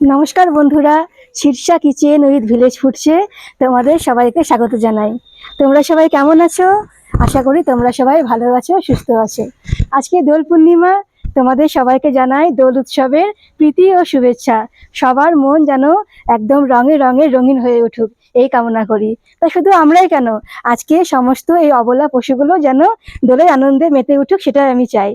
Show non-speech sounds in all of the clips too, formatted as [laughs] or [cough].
নমস্কার বন্ধুরা, Shirsha kitchen with village ফুটছে তোমাদের সবাইকে স্বাগত জানাই। তোমরা সবাই কেমন আছো? আশা করি তোমরা সবাই ভালো আছো, সুস্থ আছো। আজকে দোল পূর্ণিমা, তোমাদের সবাইকে জানাই দোল উৎসবের প্রীতি ও শুভেচ্ছা। সবার মন যেন একদম রঙে রঙে রঙিন হয়ে উঠুক। এই কামনা করি। তা শুধু আমরাই কেন? আজকে সমস্ত এই অবলা পশুগুলো যেন দোলের আনন্দে মেতে উঠুক সেটাই আমি চাই।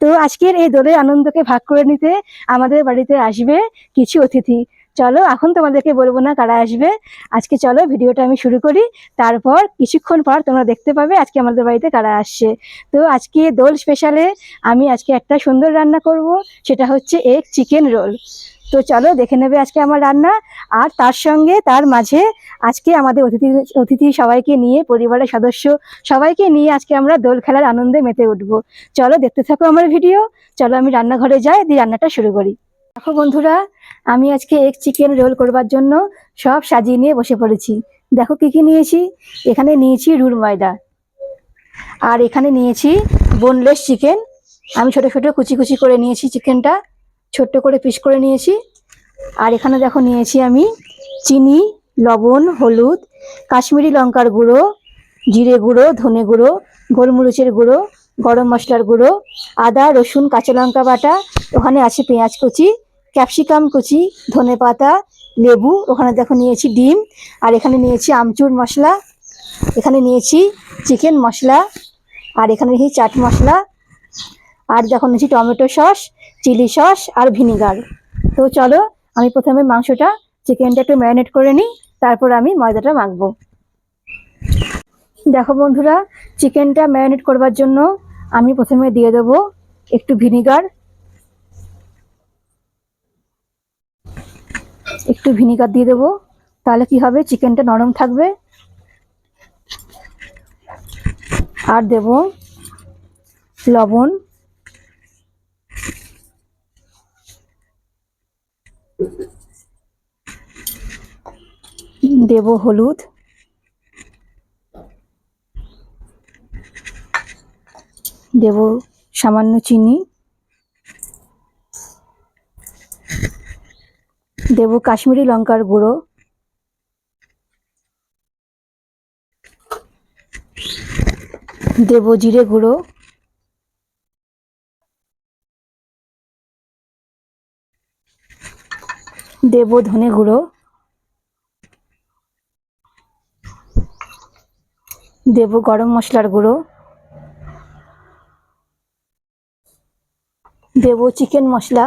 তো আজকের এই দোলের আনন্দকে ভাগ করে নিতে আমাদের বাড়িতে আসবে কিছু অতিথি। চলো, এখন তোমাদেরকে বলব না কারা আসবে। আজকে চলো, ভিডিওটা আমি শুরু করি। তারপর কিছুক্ষণ পর তোমরা দেখতে পাবে আজকে আমাদের বাড়িতে কারা আসছে। তো আজকে দোল স্পেশালে আমি আজকে একটা সুন্দর রান্না করব, সেটা হচ্ছে এক চিকেন রোল তো চলো দেখে নেবে আজকে আমার রান্না। আর তার সঙ্গে, তার মাঝে আজকে আমাদের অতিথি অতিথি সবাইকে নিয়ে, পরিবারের সদস্য সবাইকে নিয়ে আজকে আমরা দোল খেলার আনন্দে মেতে উঠবো। চলো দেখতে থাকো আমার ভিডিও। চলো আমি রান্নাঘরে যাই, দিয়ে রান্নাটা শুরু করি। দেখো বন্ধুরা, আমি আজকে এক চিকেন রোল করবার জন্য সব সাজিয়ে নিয়ে বসে পড়েছি। দেখো কি কি নিয়েছি? এখানে নিয়েছি রুর ময়দা। আর এখানে নিয়েছি বোনলেস চিকেন আমি ছোট ছোট কুচি কুচি করে নিয়েছি চিকেনটা ছোট্ট করে পিস করে নিয়েছি। আর এখানে দেখো নিয়েছি আমি চিনি, লবণ, হলুদ, কাশ্মীরি লঙ্কার গুঁড়ো, জিরে গুঁড়ো, ধনে গুঁড়ো, গোলমরিচের গুঁড়ো, গরম মশলার গুঁড়ো, আদা, রসুন, কাঁচা লঙ্কা বাটা, ওখানে আছে পেঁয়াজ কুচি, ক্যাপসিকাম কুচি, ধনে পাতা, লেবু, ওখানে দেখো নিয়েছি ডিম, আর এখানে নিয়েছি আমচুর মশলা, এখানে নিয়েছি চিকেন মশলা, আর এখানে নিয়েছি চাট মশলা, আর দেখো নিয়েছি টমেটো সস চিলি সস আর ভিনিগার। তো চলো, আমি প্রথমে মাংসটা, চিকেনটা একটু ম্যারিনেট করে নিই, তারপর আমি ময়দাটা মাখবো। দেখো বন্ধুরা, চিকেনটা ম্যারিনেট করবার জন্য আমি প্রথমে দিয়ে দেবো একটু ভিনিগার। একটু ভিনিগার দিয়ে দেবো, তাহলে কি হবে, চিকেনটা নরম থাকবে। আর দেব লবণ। দেব হলুদ। দেব সামান্য চিনি। দেব কাশ্মীরি লঙ্কার গুঁড়ো। দেব জিরে গুঁড়ো। দেব ধনে গুঁড়ো। দেব গরম মশলার গুঁড়ো। দেব চিকেন মশলা।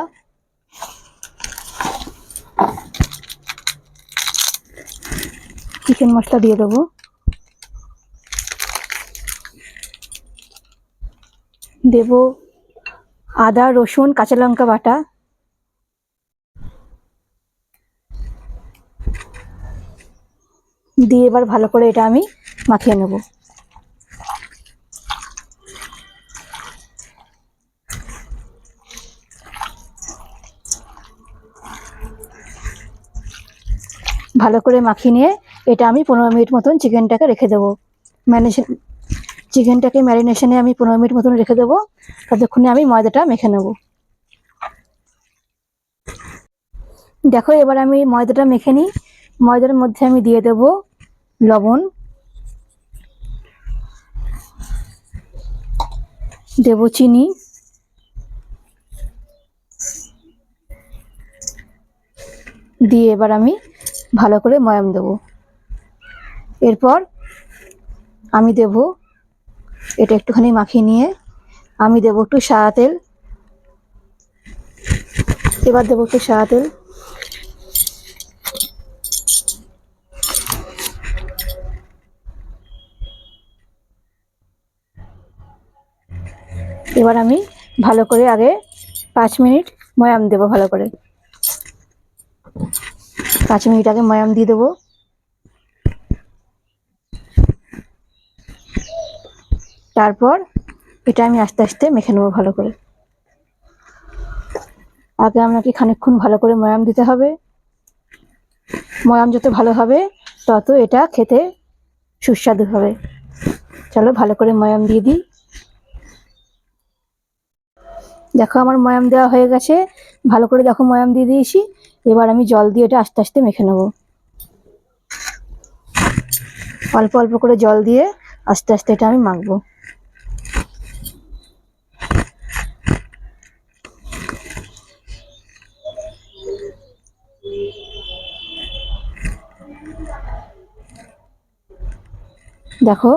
চিকেন মশলা দিয়ে দেবো। দেব আদা, রসুন, কাঁচা লঙ্কা বাটা। দিয়ে এবার ভালো করে এটা আমি মাখিয়ে নেব। ভালো করে মাখিয়ে নিয়ে এটা আমি পনেরো মিনিট মতন চিকেনটাকে রেখে দেবো। ম্যারিনেশন চিকেনটাকে ম্যারিনেশনে আমি পনেরো মিনিট মতন রেখে দেবো। ততক্ষণে আমি ময়দাটা মেখে নেব। দেখো এবার আমি ময়দাটা মেখে নিই। ময়দার মধ্যে আমি দিয়ে দেব লবণ, দেব চিনি, দিয়ে এবার আমি ভালো করে ময়াম দেব। এরপর আমি দেব, এটা একটুখানি মাখিয়ে নিয়ে আমি দেব একটু সাদা তেল, এবার দেবো একটু সাদা তেল। এবার আমি ভালো করে আগে পাঁচ মিনিট ময়াম দেবো ভালো করে। পাঁচ মিনিট আগে ময়াম দিয়ে দেবো। তারপর এটা আমি আস্তে আস্তে মেখে নেব ভালো করে। আগে আপনাকে খানিকক্ষণ ভালো করে ময়াম দিতে হবে। ময়াম যত ভালো হবে, তত এটা খেতে সুস্বাদু হবে। চলো ভালো করে ময়াম দিয়ে দিই। দেখো আমার ময়াম দেওয়া হয়ে গেছে। ভালো করে দেখো ময়াম দিয়ে দিয়েছি। এবার আমি জল দিয়ে এটা আস্তে আস্তে মেখে নেব। অল্প অল্প করে জল দিয়ে আস্তে আস্তে এটা আমি মাখবো। দেখো,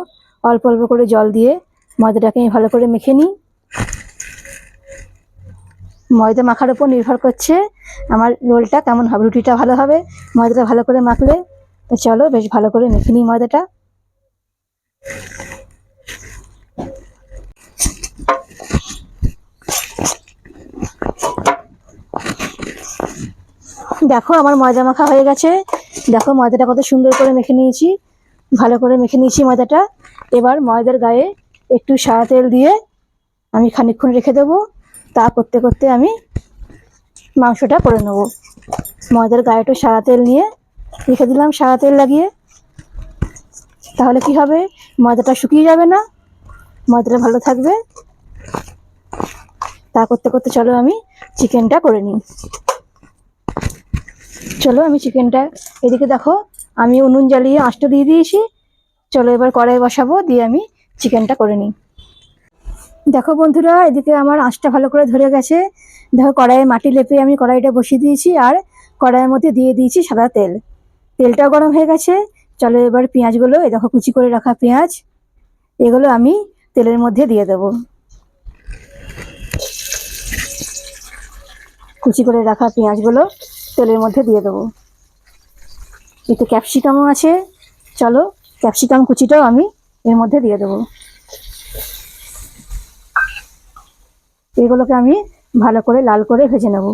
অল্প অল্প করে জল দিয়ে ময়দাটাকে আমি ভালো করে মেখে নিই। ময়দা মাখার উপর নির্ভর করছে আমার রোলটা কেমন হবে, রুটিটা ভালো হবে, ময়দাটা ভালো করে মাখলে, তো চলো বেশ ভালো করে মেখে নিই ময়দাটা। দেখো আমার ময়দা মাখা হয়ে গেছে, দেখো ময়দাটা কত সুন্দর করে মেখে নিয়েছি, ভালো করে মেখে নিয়েছি ময়দাটা। এবার ময়দার গায়ে একটু সাদা তেল দিয়ে আমি খানিকক্ষণ রেখে দেবো। তা করতে করতে আমি মাংসটা করে নেব। ময়দার গায়ে একটু সাদা তেল নিয়ে রেখে দিলাম সাদা তেল লাগিয়ে। তাহলে কি হবে? ময়দাটা শুকিয়ে যাবে না। ময়দাটা ভালো থাকবে। তা করতে করতে চলো আমি চিকেনটা করে নিই। চলো আমি চিকেনটা এদিকে দেখো, আমি উনুন জ্বালিয়ে আঁচটা দিয়ে দিয়েছি। চলো এবার কড়াই বসাবো, দিয়ে আমি চিকেনটা করে নিই। দেখো বন্ধুরা, এদিকে আমার আঁচটা ভালো করে ধরে গেছে। দেখো কড়াইয়ে মাটি লেপে আমি কড়াইটা বসিয়ে দিয়েছি আর কড়াইয়ের মধ্যে দিয়ে দিয়েছি সাদা তেল। তেলটাও গরম হয়ে গেছে। চলো এবার পেঁয়াজগুলো, এই দেখো কুচি করে রাখা পেঁয়াজ, এগুলো আমি তেলের মধ্যে দিয়ে দেবো। কুচি করে রাখা পেঁয়াজগুলো তেলের মধ্যে দিয়ে দেবো। এতে ক্যাপসিকামও আছে। চলো ক্যাপসিকাম কুচিটাও আমি এর মধ্যে দিয়ে দেবো। এগুলোকে আমি ভালো করে লাল করে ভেজে নেব।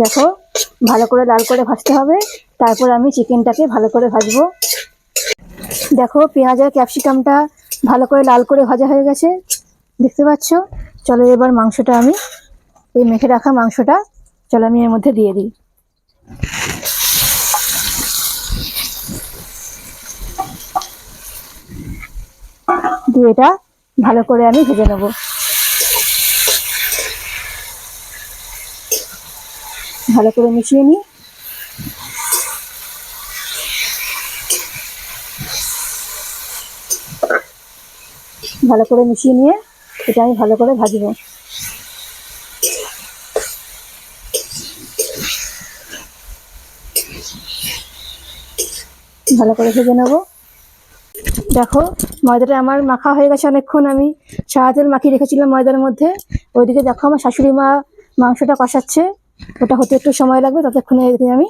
দেখো, ভালো করে লাল করে ভাজতে হবে। তারপর আমি চিকেনটাকে ভালো করে ভাজবো। দেখো পেঁয়াজ আর ক্যাপসিকামটা ভালো করে লাল করে ভাজা হয়ে গেছে। দেখতে পাচ্ছ? চলো এবার মাংসটা আমি, এই মেখে রাখা মাংসটা, চলো আমি এর মধ্যে দিয়ে দিই। দিয়ে এটা ভালো করে আমি ভেজে নেব। ভালো করে মিশিয়ে নিই। ভালো করে মিশিয়ে নিয়ে এটা আমি ভালো করে ভাজবো। ভালো করে ভেজে নেব। দেখো ময়দাটা আমার মাখা হয়ে গেছে অনেকক্ষণ। আমি সাদা তেল মাখিয়ে রেখেছিলাম ময়দার মধ্যে। ওইদিকে দেখো আমার শাশুড়ি মা মাংসটা কষাচ্ছে। ওটা হতে একটু সময় লাগবে, ততক্ষণে এদিকে আমি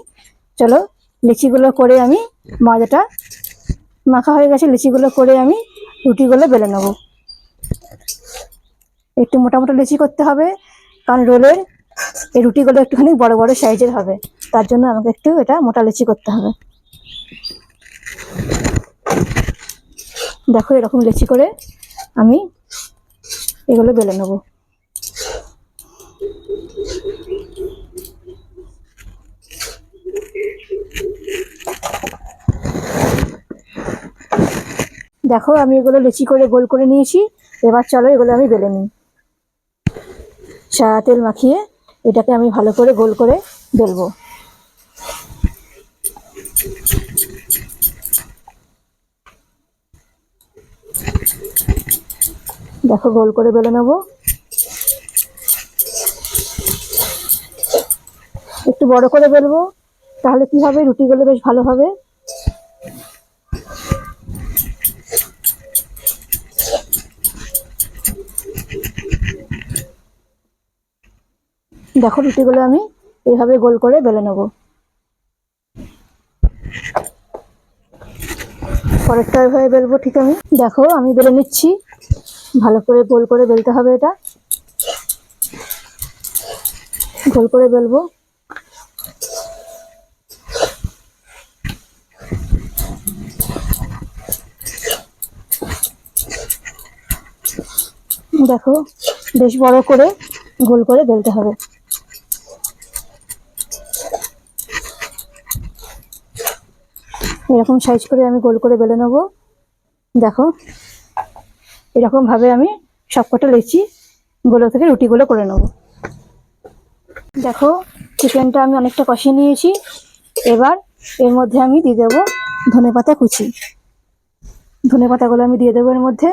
চলো লিচিগুলো করে আমি ময়দাটা মাখা হয়ে গেছে, লিচিগুলো করে আমি রুটিগুলো বেলে নেব। একটু মোটা মোটা লিচি করতে হবে, কারণ রোলের এই রুটিগুলো একটুখানি বড় বড় সাইজের হবে। তার জন্য আমাকে একটু এটা মোটা লিচি করতে হবে। দেখো এরকম লেচি করে আমি এগুলো বেলে নেব। দেখো আমি এগুলো লেচি করে গোল করে নিয়েছি, এবার চলো এগুলো আমি বেলে নিই। সাদা তেল মাখিয়ে এটাকে আমি ভালো করে গোল করে বেলবো। দেখো, গোল করে বেলে নেব। একটু বড় করে বেলবো, তাহলে কি হবে? রুটিগুলো বেশ ভালো হবে। দেখো রুটিগুলো আমি এইভাবে গোল করে বেলে নেব। পরেরটা এভাবে বেলবো ঠিক আমি। দেখো, আমি বেলে নিচ্ছি। ভালো করে গোল করে বেলতে হবে এটা। গোল করে বেলবো। দেখো, বেশ বড় করে গোল করে বেলতে হবে। এরকম সাইজ করে আমি গোল করে বেলে নেব। দেখো, এরকমভাবে আমি সবকটা লেচি গোলো থেকে রুটিগুলো করে নেব। দেখো চিকেনটা আমি অনেকটা কষিয়ে নিয়েছি। এবার এর মধ্যে আমি দিয়ে দেবো ধনে পাতা কুচি। ধনে পাতাগুলো আমি দিয়ে দেবো এর মধ্যে।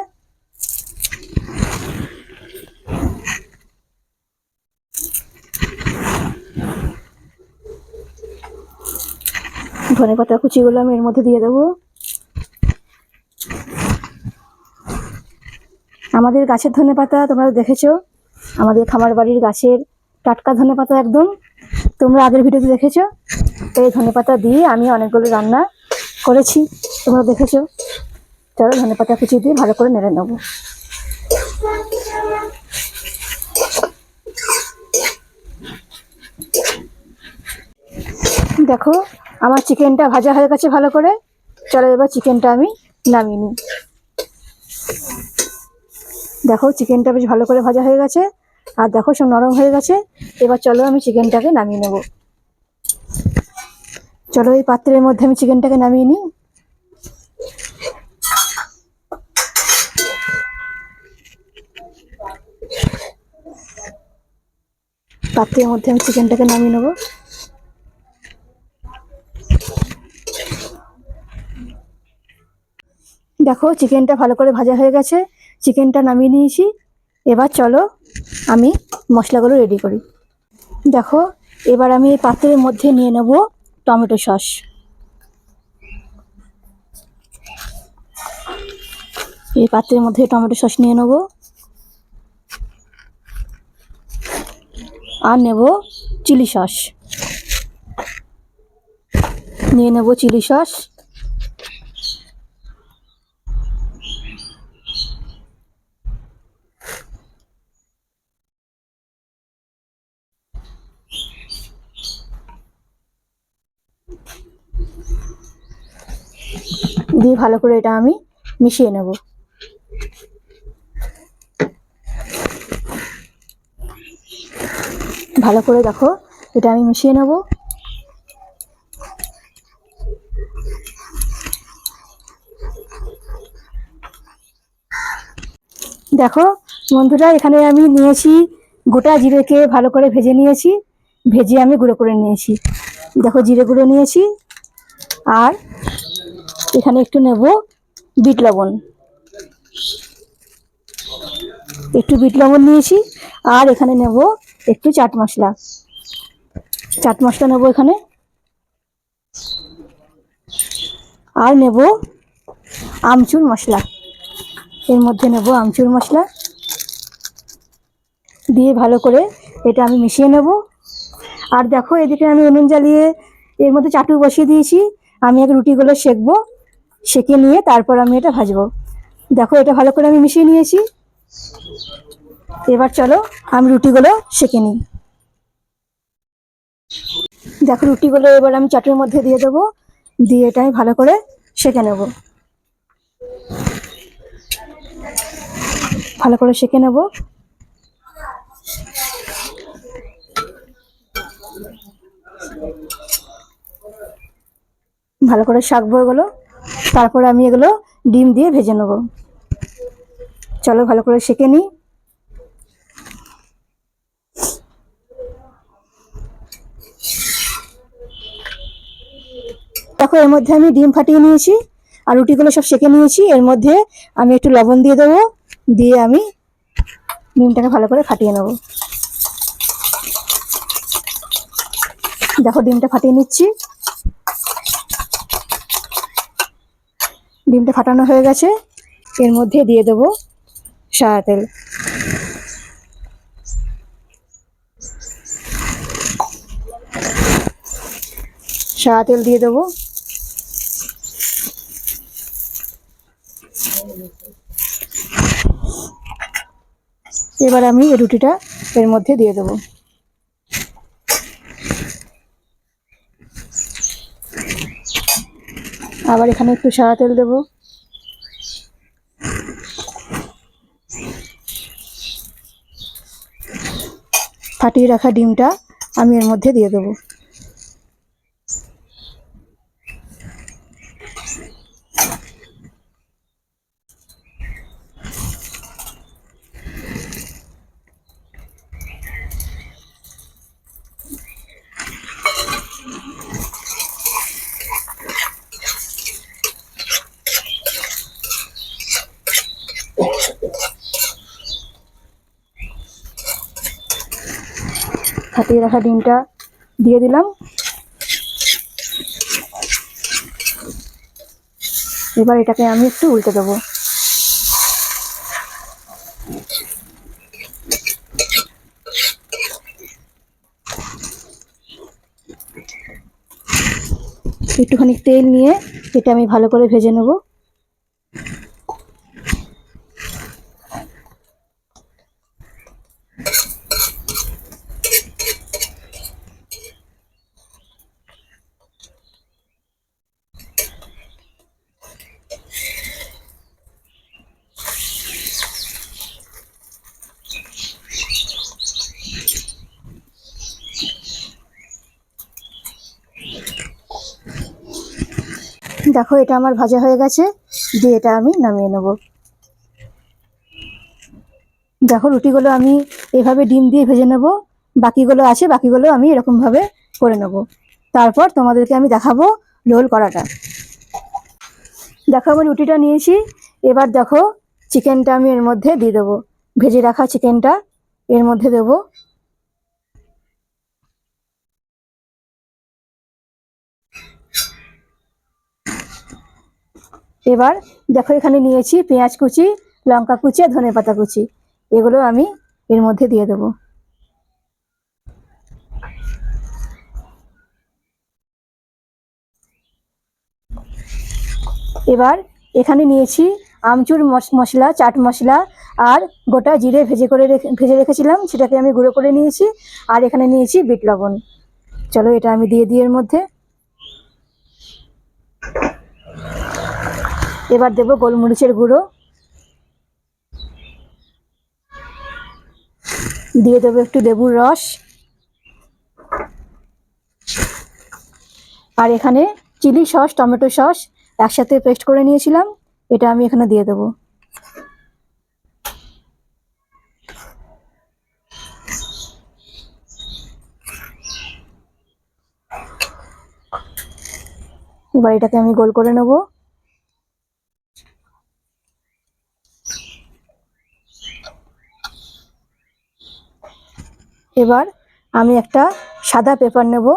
ধনে পাতা কুচিগুলো আমি এর মধ্যে দিয়ে দেবো। আমাদের গাছের ধনে পাতা তোমরা দেখেছ? আমাদের খামার বাড়ির গাছের টাটকা ধনে পাতা একদম। তোমরা আগের ভিডিওতে দেখেছ? এই ধনে পাতা দিয়ে আমি অনেকগুলো রান্না করেছি। তোমরা দেখেছ? চলো ধনে পাতা কুচি দিয়ে ভালো করে নেড়ে নেব। দেখো আমার চিকেনটা ভাজা হয়ে গেছে ভালো করে। চলো এবার চিকেনটা আমি নামিয়ে নিই। দেখো, চিকেনটা বেশ ভালো করে ভাজা হয়ে গেছে। আর দেখো, সব নরম হয়ে গেছে। এবার চলো আমি চিকেনটাকে নামিয়ে নেব। চলো, এই পাত্রের মধ্যে আমি চিকেনটাকে নামিয়ে নিই। পাত্রের মধ্যে আমি চিকেনটাকে নামিয়ে নেব। দেখো চিকেনটা ভালো করে ভাজা হয়ে গেছে। চিকেনটা নামিয়ে নিয়েছি। এবার চলো আমি মশলাগুলো রেডি করি। দেখো, এবার আমি এই পাত্রের মধ্যে নিয়ে নেব টমেটো সস। এই পাত্রের মধ্যে টমেটো সস নিয়ে নেব। আর নেব চিলি সস। নিয়ে নেব চিলি সস। দিয়ে ভালো করে এটা আমি মিশিয়ে নেব। ভালো করে দেখো, এটা আমি মিশিয়ে নেব। দেখো বন্ধুরা, এখানে আমি নিয়েছি গোটা জিরেকে ভালো করে ভেজে নিয়েছি। ভেজে আমি গুঁড়ো করে নিয়েছি। দেখো জিরে গুঁড়ো নিয়েছি আর এখানে একটু নেব বিট লবণ। একটু বিট লবণ নিয়েছি, আর এখানে নেব একটু চাট মশলা। চাট মশলা নেব এখানে। আর নেব আমচুর মশলা। এর মধ্যে নেব আমচুর মশলা। দিয়ে ভালো করে এটা আমি মিশিয়ে নেব। আর দেখো এদিকে আমি উনুন জ্বালিয়ে এর মধ্যে চাটু বসিয়ে দিয়েছি। আমি এক রুটিগুলো সেকবো। সেকে নিয়ে তারপর আমি এটা ভাজবো। দেখো, এটা ভালো করে আমি মিশিয়ে নিয়েছি। এবার চলো, আমি রুটিগুলো সেকে নিই। দেখো, রুটিগুলো এবার আমি চাটুর মধ্যে দিয়ে দেবো। দিয়ে এটা ভালো করে সেকে নেব। ভালো করে সেকে নেব। ভালো করে শাকবো এগুলো। তারপরে আমি এগুলো ডিম দিয়ে ভেজে নেব। চলো ভালো করে সেকে নিই। দেখো, এর মধ্যে আমি ডিম ফাটিয়ে নিয়েছি আর রুটিগুলো সব সেকে নিয়েছি। এর মধ্যে আমি একটু লবণ দিয়ে দেবো, দিয়ে আমি ডিমটাকে ভালো করে ফাটিয়ে নেব। দেখো, ডিমটা ফাটিয়ে নিচ্ছি। ডিমটা ফাটানো হয়ে গেছে। এর মধ্যে দিয়ে দেবো সাদা তেল। সাদা তেল দিয়ে দেবো। এবার আমি রুটিটা এর মধ্যে দিয়ে দেবো। আবার এখানে একটু সাদা তেল দেব। ফাটিয়ে রাখা ডিমটা আমি এর মধ্যে দিয়ে দেবো। ফাটিয়ে রাখা ডিমটা দিয়ে দিলাম। এবার এটাকে আমি একটু উল্টে দেবো। একটুখানি তেল নিয়ে এটা আমি ভালো করে ভেজে নেব। দেখো, এটা আমার ভাজা হয়ে গেছে। দিয়ে এটা আমি নামিয়ে নেব। দেখো, রুটিগুলো আমি এভাবে ডিম দিয়ে ভেজে নেব। বাকিগুলো আছে, বাকিগুলো আমি এরকমভাবে করে নেব। তারপর তোমাদেরকে আমি দেখাবো রোল করাটা। দেখো, আমি রুটিটা নিয়েছি। এবার দেখো, চিকেনটা আমি এর মধ্যে দিয়ে দেবো। ভেজে রাখা চিকেনটা এর মধ্যে দেবো। এবার দেখো এখানে নিয়েছি পেঁয়াজ কুচি, লঙ্কা কুচি আর ধনে পাতা কুচি। এগুলো আমি এর মধ্যে দিয়ে দেবো। এবার এখানে নিয়েছি আমচুর মশ- মশলা, চাট মশলা আর গোটা জিরে ভেজে করে রেখে ভেজে রেখেছিলাম, সেটাকে আমি গুঁড়ো করে নিয়েছি। আর এখানে নিয়েছি বিট লবণ। চলো এটা আমি দিয়ে দিই এর মধ্যে। এবার দেবো গোলমরিচের গুঁড়ো। দিয়ে দেবো একটু লেবুর রস। আর এখানে চিলি সস, টমেটো সস একসাথে পেস্ট করে নিয়েছিলাম। এটা আমি এখানে দিয়ে দেবো। এবার এটাকে আমি গোল করে নেব। এবার আমি একটা সাদা পেপার নেব।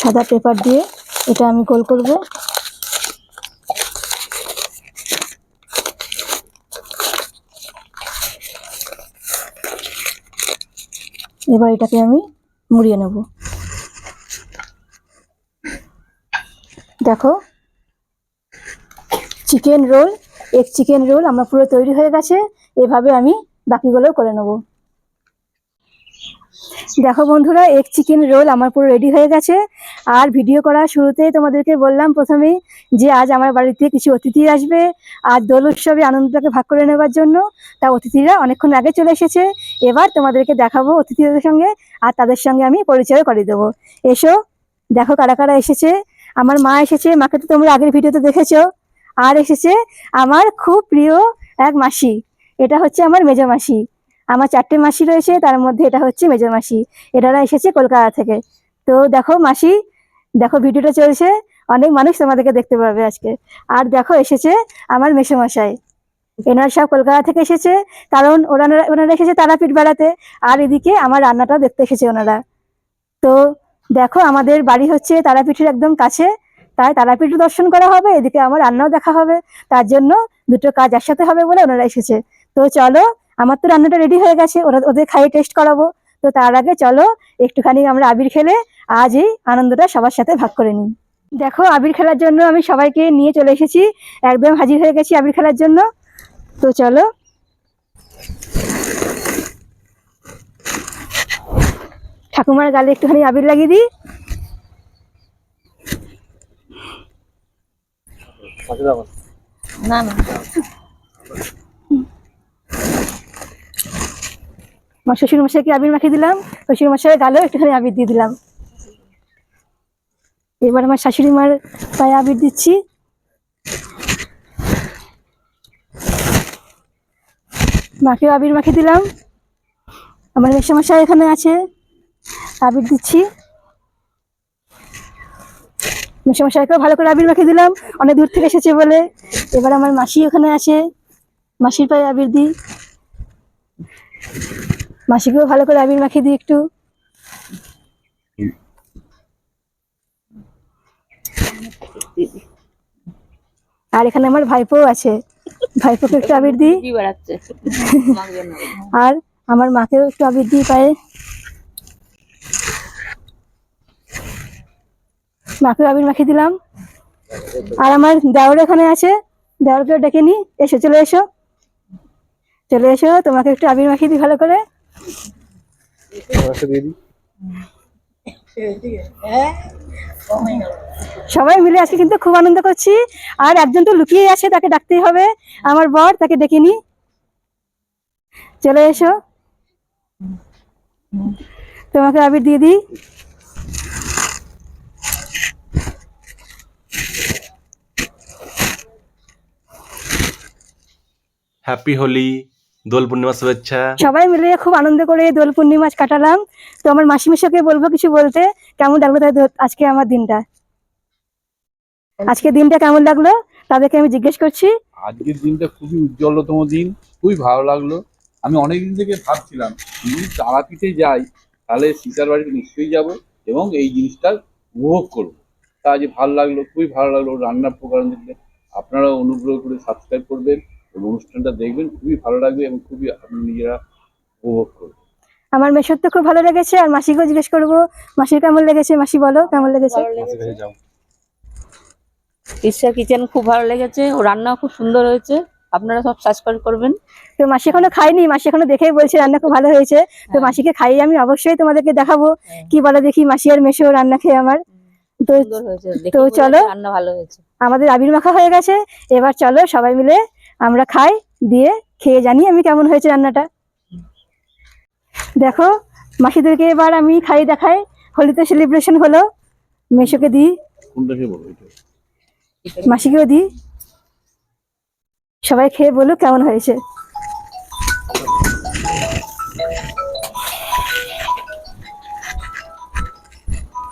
সাদা পেপার দিয়ে এটা আমি গোল করব। এবার এটাকে আমি মুড়িয়ে নেব। দেখো চিকেন রোল এক চিকেন রোল আমার পুরো তৈরি হয়ে গেছে, এভাবে আমি বাকিগুলো করে নেব। দেখো বন্ধুরা এক চিকেন রোল আমার পুরো রেডি হয়ে গেছে। আর ভিডিও করার শুরুতে তোমাদেরকে বললাম প্রথমেই যে আজ আমার বাড়িতে কিছু অতিথি আসবে। আর দোল উৎসবে আনন্দটাকে ভাগ করে নেবার জন্য তা অতিথিরা অনেকক্ষণ আগে চলে এসেছে। এবার তোমাদেরকে দেখাবো অতিথিদের সঙ্গে আর তাদের সঙ্গে আমি পরিচয় করিয়ে দেবো। এসো, দেখো কারা কারা এসেছে। আমার মা এসেছে, মাকে তো তোমরা আগের ভিডিওতে দেখেছ। আর এসেছে আমার খুব প্রিয় এক মাসি। এটা হচ্ছে আমার মেজো মাসি। আমার চারটে মাসি রয়েছে, তার মধ্যে এটা হচ্ছে মেজো মাসি। এনারা এসেছে কলকাতা থেকে। তো দেখো মাসি, দেখো ভিডিওটা চলছে। অনেক মানুষ তোমাদেরকে দেখতে পাবে আজকে। আর দেখো এসেছে আমার মেসোমশাই। এনারা সব কলকাতা থেকে এসেছে, কারণ ওনারা ওনারা এসেছে তারাপীঠ বেড়াতে, আর এদিকে আমার রান্নাটা দেখতে এসেছে ওনারা। তো দেখো আমাদের বাড়ি হচ্ছে তারাপীঠের একদম কাছে, তাই তারাপীঠ দর্শন করা হবে, এদিকে আমার রান্নাও দেখা হবে, তার জন্য দুটো কাজ একসাথে হবে বলে ওনারা এসেছে। তো চলো, আমার তো রান্নাটা রেডি হয়ে গেছে, ওরা, ওদের খাইয়ে টেস্ট করাবো। তো তার আগে চলো, একটুখানি আমরা আবির খেলে আজ এই আনন্দটা সবার সাথে ভাগ করে নিই। দেখো আবির খেলার জন্য আমি সবাইকে নিয়ে চলে এসেছি, একদম হাজির হয়ে গেছি আবির খেলার জন্য। তো চলো। ঠাকুমার গালে একটুখানি আবির লাগিয়ে দিই। না না। আমার শ্বশুর মশাইকে আবির মাখিয়ে দিলাম শ্বশুর মশাইয়ের গালেও একটুখানি আবির দিয়ে দিলাম। এবার আমার শাশুড়ি মার পায়ে আবির দিচ্ছি। মাকেও আবির মাখিয়ে দিলাম। আমার মেসমশাই এখানে আছে। আবির দিচ্ছি। মেসমশাইকেও ভালো করে আবির মাখিয়ে দিলাম। অনেক দূর থেকে এসেছে বলে। এবার আমার মাসি ওখানে আছে। মাসির পায়ে আবির দিই। মাসিকেও ভালো করে আবির মাখিয়ে দিই একটু। আর এখানে আমার ভাইপো আছে। ভাইপোকে একটু আবির দিই। আর আমার মাকেও একটু আবির দিই পায়ে। মাকেও আবির মাখিয়ে দিলাম। আর আমার দেওর এখানে আছে। দেওরকেও ডেকে নি। এসো চলে এসো। চলে এসো তোমাকে একটু আবির মাখিয়ে দিই ভালো করে। সবাই মিলে আজকে কিন্তু খুব আনন্দ করছি। আর একজন তো লুকিয়ে আছে, তাকে ডাকতেই হবে। আমার বর, তাকে ডেকে নি। চলে এসো। তোমাকে আবির দিয়ে দিই। হ্যাপি হোলি দোল পূর্ণিমা শুভেচ্ছা। সবাই মিলে খুব আনন্দ করে দোল পূর্ণিমা কাটালাম। তো আমার মাসিমেশাকে বলব কিছু বলতে কেমন লাগল আজকে আমার দিনটা? আজকে দিনটা কেমন লাগল? তাদেরকে আমি জিজ্ঞেস করছি। আজকের দিনটা খুবই উজ্জ্বলতম দিন খুবই ভালো লাগল। আমি অনেকদিন থেকে ভাবছিলাম যদি তারাপীঠে যাই তাহলে সীতার বাড়িতে নিশ্চয়ই যাব এবং এই জিনিসটা উপভোগ করব। তা আজ ভালো লাগল খুবই ভালো লাগল রান্নার প্রোগ্রাম দেখলে আপনারাও অনুগ্রহ করে সাবস্ক্রাইব করবেন। এবং অনুষ্ঠানটা দেখবেন খুবই ভালো লাগবে এবং খুবই আপনি নিজেরা উপভোগ করবেন। আমার মেশোর তো খুব ভালো লেগেছে আর মাসিকেও জিজ্ঞেস করব মাসির কেমন লেগেছে? মাসি বলো কেমন লেগেছে? ভালো ঈশ্বর কিচেন খুব ভালো লেগেছে ও রান্না খুব সুন্দর হয়েছে আপনারা সব সাবস্ক্রাইব করবেন। তো মাসি এখনও খাইনি মাসি এখনও দেখেই বলছে রান্না খুব ভালো হয়েছে। তো মাসিকে খাইয়ে আমি অবশ্যই তোমাদেরকে দেখাবো হ্যাঁ। কি বলে দেখি মাসি আর মেশো রান্না খেয়ে আমার। তো সুন্দর হয়েছে দেখে তো চলো। রান্না ভালো হয়েছে। আমাদের আবির মাখা হয়ে গেছে এবার চলো সবাই মিলে আমরা খাই দিয়ে খেয়ে জানি আমি কেমন হয়েছে রান্নাটা। দেখো মাসিদেরকে এবার আমি খাই দেখাই। হোলিতে সেলিব্রেশন হলো। মেশোকে দিই। বলো মাসিকেও দিই। সবাই খেয়ে বলুক কেমন হয়েছে।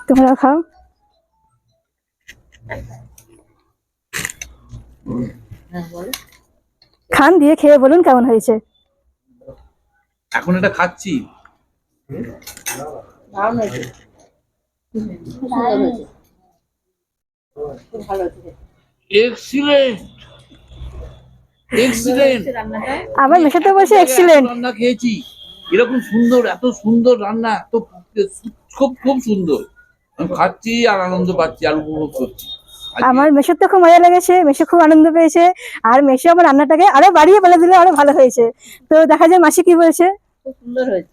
তোমরাও খাও। হ্যাঁ বলো। খান দিয়ে খেয়ে বলুন কেমন হয়েছে? এখন এটা খাচ্ছি। এক্সিলেন্ট বলছে এক্সিলেন্ট রান্না খেয়েছি। এরকম সুন্দর এত সুন্দর রান্না এত খুব খুব সুন্দর। আমি খাচ্ছি আর আনন্দ পাচ্ছি আর উপভোগ করছি। আমার মেশোর তো খুব মজা লেগেছে মেশো খুব আনন্দ পেয়েছে আর মেশো আমার রান্নাটাকে আরও বাড়িয়ে বলে দিলে আরও ভালো হয়েছে। তো দেখা যায় মাসি কি বলছে। খুব সুন্দর হয়েছে।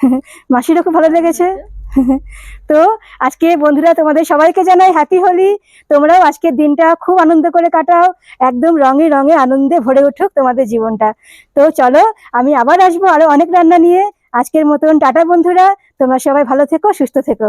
[laughs] মাসিরও খুব ভালো লেগেছে। [laughs] তো আজকে বন্ধুরা তোমাদের সবাইকে জানাই হ্যাপি হোলি তোমরাও আজকের দিনটা খুব আনন্দ করে কাটাও একদম রঙে রঙে আনন্দে ভরে উঠুক তোমাদের জীবনটা। তো চলো আমি আবার আসব আরও অনেক রান্না নিয়ে। আজকের মতন টাটা বন্ধুরা তোমরা সবাই ভালো থেকো সুস্থ থেকো।